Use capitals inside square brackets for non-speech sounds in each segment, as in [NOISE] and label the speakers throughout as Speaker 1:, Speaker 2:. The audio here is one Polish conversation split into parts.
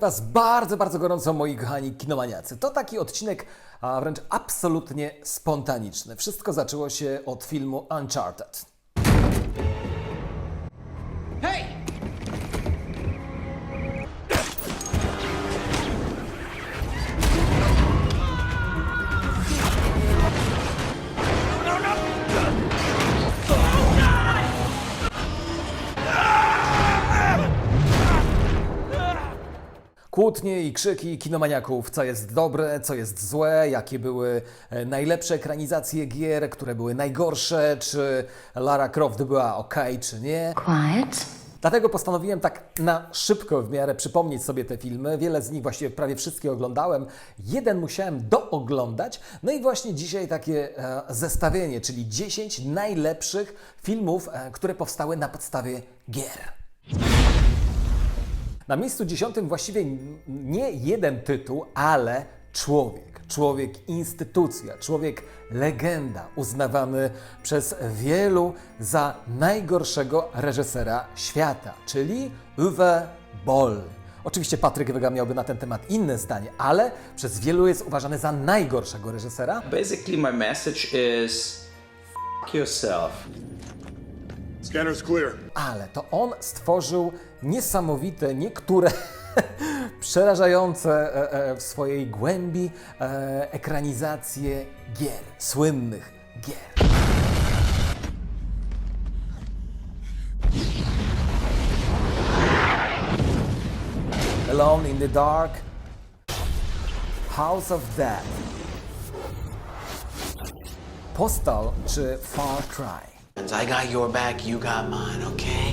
Speaker 1: Was bardzo, bardzo gorąco, moi kochani kinomaniacy. To taki odcinek a wręcz absolutnie spontaniczny. Wszystko zaczęło się od filmu Uncharted. Kłótnie i krzyki kinomaniaków, co jest dobre, co jest złe, jakie były e, najlepsze ekranizacje gier, które były najgorsze, czy Lara Croft była ok, czy nie.
Speaker 2: Quiet.
Speaker 1: Dlatego postanowiłem tak na szybko w miarę przypomnieć sobie te filmy. Wiele z nich, właściwie prawie wszystkie oglądałem. Jeden musiałem dooglądać. No i właśnie dzisiaj takie e, zestawienie, czyli 10 najlepszych filmów, e, które powstały na podstawie gier. Na miejscu dziesiątym właściwie nie jeden tytuł, ale człowiek. Człowiek instytucja, człowiek legenda, uznawany przez wielu za najgorszego reżysera świata, czyli Uwe Boll. Oczywiście Patryk Wyga miałby na ten temat inne zdanie, ale przez wielu jest uważany za najgorszego reżysera.
Speaker 3: Basically, my message is f yourself.
Speaker 4: Scanner's clear.
Speaker 1: Ale to on stworzył niesamowite, niektóre [LAUGHS] przerażające e, e, w swojej głębi e, ekranizacje gier, słynnych gier. Alone in the Dark, House of Death, Postal czy Far Cry.
Speaker 5: I got your back, you got mine, okay?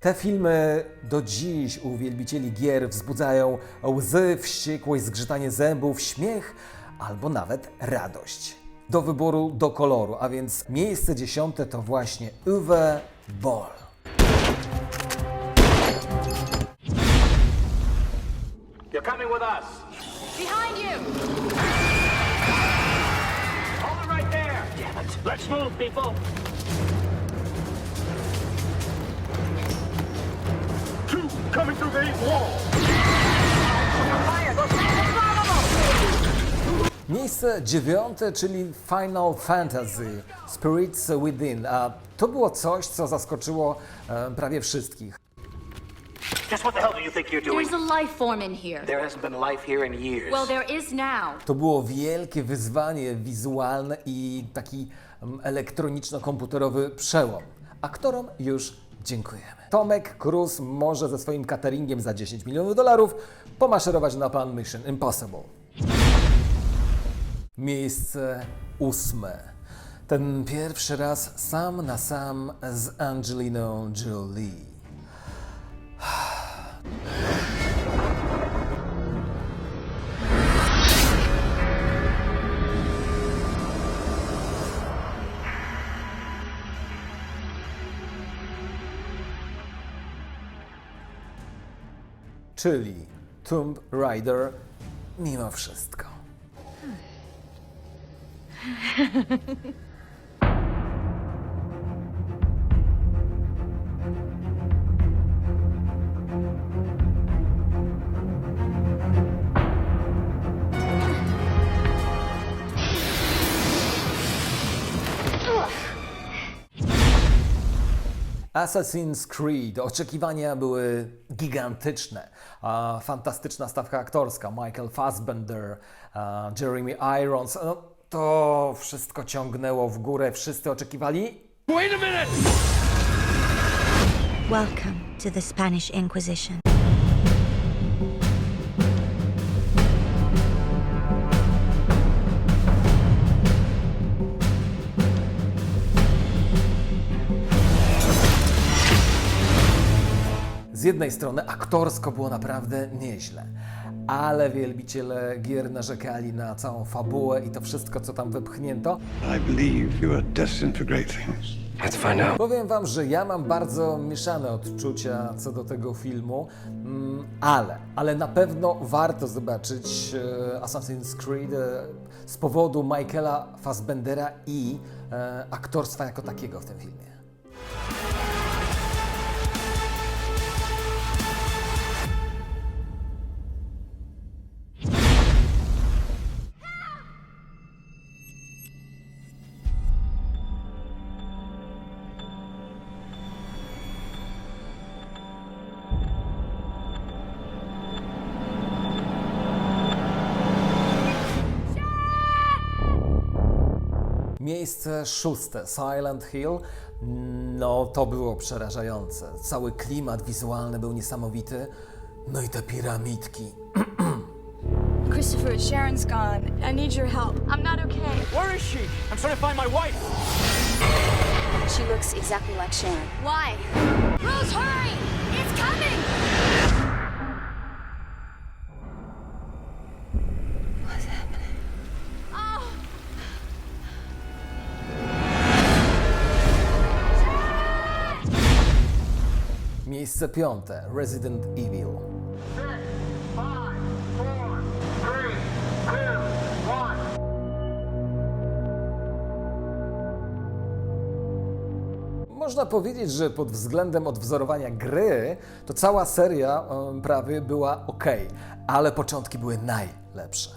Speaker 1: Te filmy do dziś u wielbicieli gier wzbudzają łzy, wściekłość, zgrzytanie zębów, śmiech albo nawet radość. Do wyboru, do koloru, a więc miejsce dziesiąte to właśnie Uwe Boll.
Speaker 4: You're coming with us.
Speaker 2: Behind you!
Speaker 4: Hold it right there. Damn it. Let's move, people. Coming through the east wall.
Speaker 1: Miejsce dziewiąte, czyli Final Fantasy Spirits Within. A to było coś, co zaskoczyło e, prawie wszystkich.
Speaker 4: Just what the hell do you think you're doing?
Speaker 2: There's a life form in here.
Speaker 5: There hasn't been life here in years.
Speaker 2: Well, there is now.
Speaker 1: To było wielkie wyzwanie wizualne i taki mm, elektroniczno-komputerowy przełom. Aktorom już dziękujemy. Tomek Cruz może ze swoim cateringiem za 10 milionów dolarów pomaszerować na plan Mission Impossible. Miejsce ósme. Ten pierwszy raz sam na sam z Angeliną Jolie. Czyli Tomb Raider mimo wszystko. [LAUGHS] Assassin's Creed. Oczekiwania były gigantyczne. A, fantastyczna stawka aktorska. Michael Fassbender, a, Jeremy Irons. No, to wszystko ciągnęło w górę. Wszyscy oczekiwali.
Speaker 4: Wait a minute.
Speaker 6: Welcome to the Spanish Inquisition.
Speaker 1: Jednej strony aktorsko było naprawdę nieźle, ale wielbiciele gier narzekali na całą fabułę i to wszystko, co tam wypchnięto.
Speaker 7: I believe you are destined for great things.
Speaker 8: Let's find out.
Speaker 1: Powiem wam, że ja mam bardzo mieszane odczucia co do tego filmu, mm, ale, ale na pewno warto zobaczyć e, Assassin's Creed e, z powodu Michaela Fassbendera i e, aktorstwa jako takiego w tym filmie. Miejsce szóste, Silent Hill. No, to było przerażające. Cały klimat wizualny był niesamowity. No i te piramidki. [CLEARS THROAT]
Speaker 9: Christopher, Sharon's gone. I need your help.
Speaker 2: I'm not okay.
Speaker 4: Where is she? I'm trying to find my wife.
Speaker 9: She looks exactly like Sharon.
Speaker 2: Why? Rose, hurry! It's coming!
Speaker 1: Miejsce piąte, Resident Evil. Można powiedzieć, że pod względem odwzorowania gry, to cała seria prawie była ok, ale początki były najlepsze.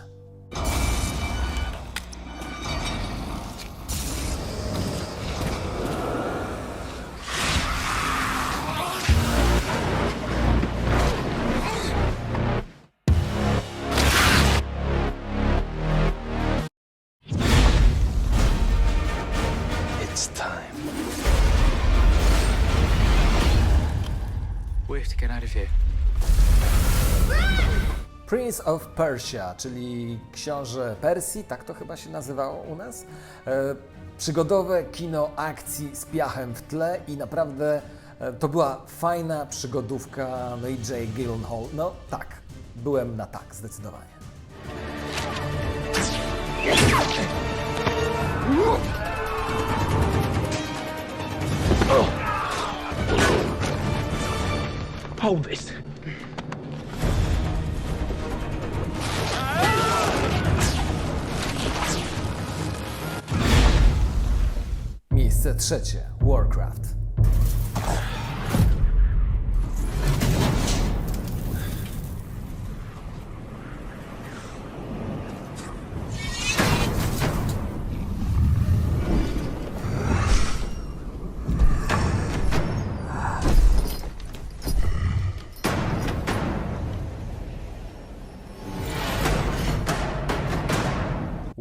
Speaker 5: Have to get out of here.
Speaker 1: Prince of Persia, czyli książę Persji, tak to chyba się nazywało u nas. E, przygodowe kino akcji z piachem w tle i naprawdę e, to była fajna przygodówka. No i Jay Gyllenhaal, no tak, byłem na tak, zdecydowanie. Miejsce trzecie, Warcraft.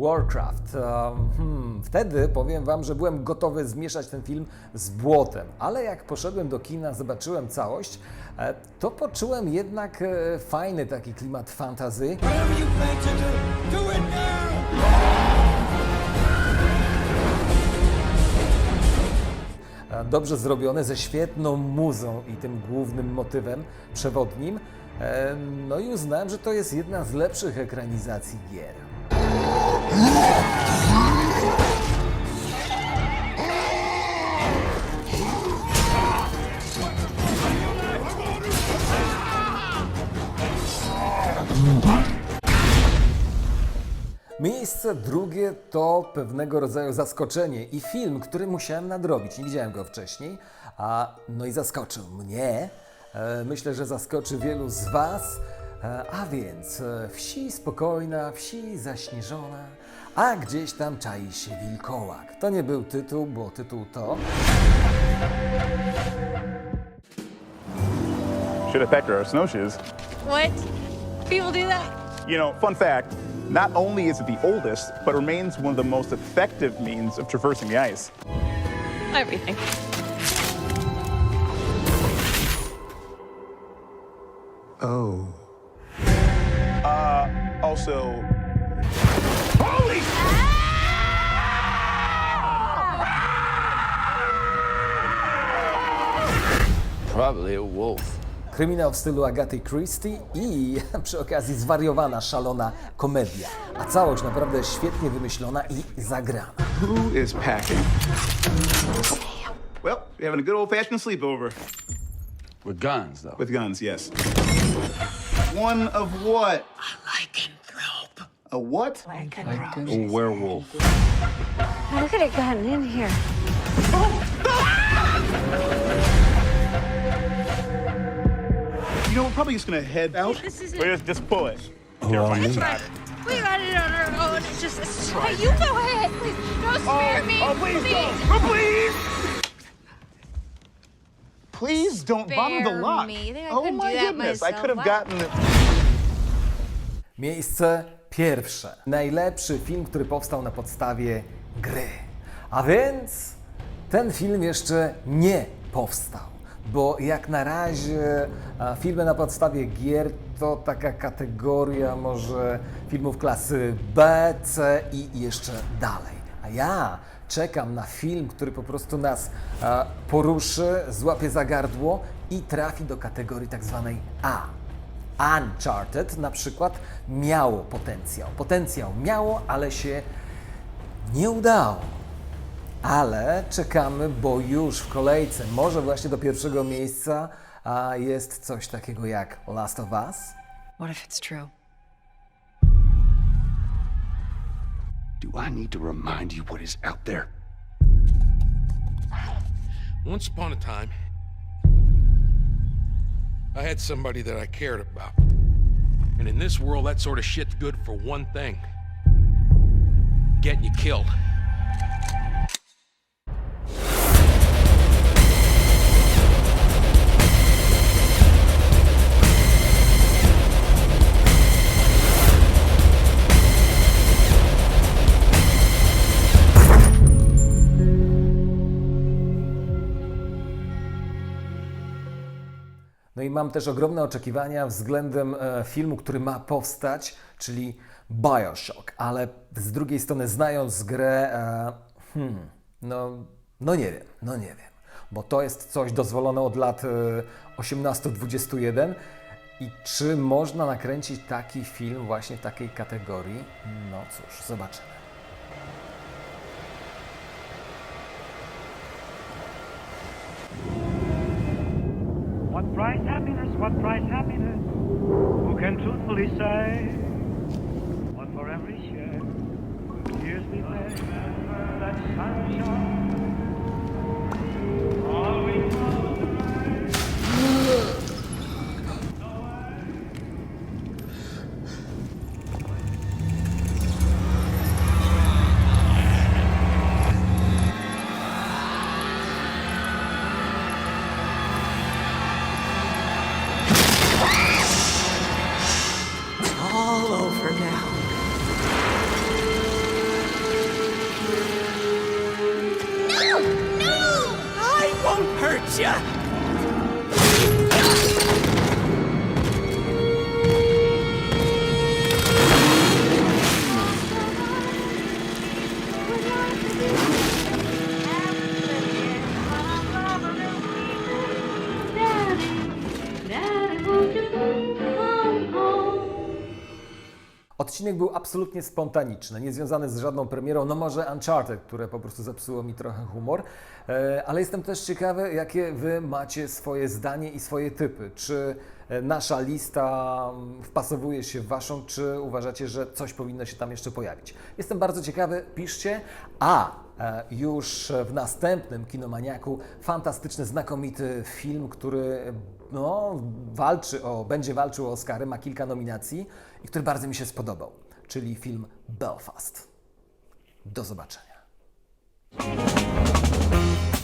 Speaker 1: Warcraft. Hmm, wtedy powiem Wam, że byłem gotowy zmieszać ten film z błotem, ale jak poszedłem do kina, zobaczyłem całość, e, to poczułem jednak e, fajny taki klimat fantazy. E, Dobrze zrobione, ze świetną muzą i tym głównym motywem przewodnim. No i uznałem, że to jest jedna z lepszych ekranizacji gier. Miejsce drugie to pewnego rodzaju zaskoczenie i film, który musiałem nadrobić. Nie widziałem go wcześniej, a no i zaskoczył mnie. E, myślę, że zaskoczy wielu z Was. E, a więc e, wsi spokojna, wsi zaśnieżona, a gdzieś tam czai się wilkołak. To nie był tytuł, bo tytuł to
Speaker 10: should have packed our snowshoes.
Speaker 9: What? People do that?
Speaker 10: You know, fun fact not only is it the oldest, but remains one of the most effective means of traversing the ice.
Speaker 9: Everything.
Speaker 8: Oh.
Speaker 10: Uh, also, Holy!
Speaker 8: Probably a wolf.
Speaker 1: Kryminał w stylu Agaty Christie i [LAUGHS] przy okazji zwariowana, szalona komedia. A całość naprawdę świetnie wymyślona i zagrana.
Speaker 10: Who is packing? Well, we're having a good old fashioned sleepover.
Speaker 7: With guns, though.
Speaker 10: With guns, yes. One of what?
Speaker 5: Lycanthrope.
Speaker 10: A what?
Speaker 7: A werewolf.
Speaker 2: How could it gotten in here? [LAUGHS]
Speaker 10: You know, we're probably just gonna head out.
Speaker 2: This is it.
Speaker 10: We're just, just pull it.
Speaker 7: Well, I mean,
Speaker 2: We got it on our own. It's just, it's, you go ahead, please. No, spare me.
Speaker 10: oh, please, don't. Oh, please! Please don't bother the lock.
Speaker 2: me. I
Speaker 10: oh my goodness, I
Speaker 2: myself?
Speaker 10: could have gotten it.
Speaker 1: Miejsce pierwsze. Najlepszy film, który powstał na podstawie gry. A więc ten film jeszcze nie powstał, bo jak na razie filmy na podstawie gier to taka kategoria może filmów klasy B, C i jeszcze dalej. A ja czekam na film, który po prostu nas poruszy, złapie za gardło i trafi do kategorii tak zwanej A. Uncharted na przykład miało potencjał. Potencjał miało, ale się nie udało. Ale czekamy, bo już w kolejce, może właśnie do pierwszego miejsca, a jest coś takiego jak Last of Us.
Speaker 9: What if it's true?
Speaker 7: do I need to remind you what is out there?
Speaker 11: Once upon a time, I had somebody that I cared about. And in this world, that sort of shit's good for one thing getting you killed.
Speaker 1: No i mam też ogromne oczekiwania względem e, filmu, który ma powstać, czyli Bioshock, ale z drugiej strony znając grę, e, hmm, no, no nie wiem, no nie wiem, bo to jest coś dozwolone od lat e, 18-21 i czy można nakręcić taki film właśnie w takiej kategorii? No cóż, zobaczymy.
Speaker 4: What price happiness? Who can truthfully say? One for every share. Years we pay
Speaker 5: 来
Speaker 1: 人 był absolutnie spontaniczny, niezwiązany z żadną premierą, no może Uncharted, które po prostu zepsuło mi trochę humor, E, ale jestem też ciekawy, jakie Wy macie swoje zdanie i swoje typy. Czy e, nasza lista mm, wpasowuje się w Waszą, czy uważacie, że coś powinno się tam jeszcze pojawić? Jestem bardzo ciekawy, piszcie, a e, już w następnym Kinomaniaku fantastyczny, znakomity film, który no, walczy o, będzie walczył o Oscary, ma kilka nominacji i który bardzo mi się spodobał, czyli film Belfast. Do zobaczenia.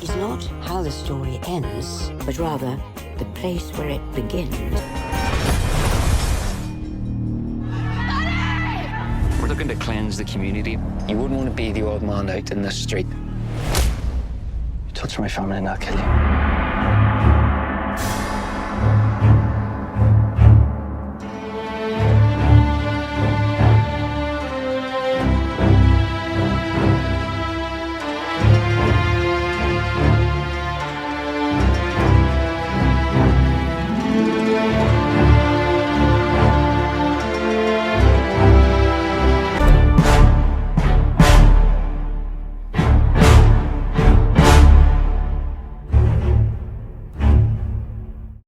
Speaker 12: is not how the story ends, but rather the place where it begins.
Speaker 8: We're looking to cleanse the community. You wouldn't want to be the old man out in the street. You touch my family and I'll kill you.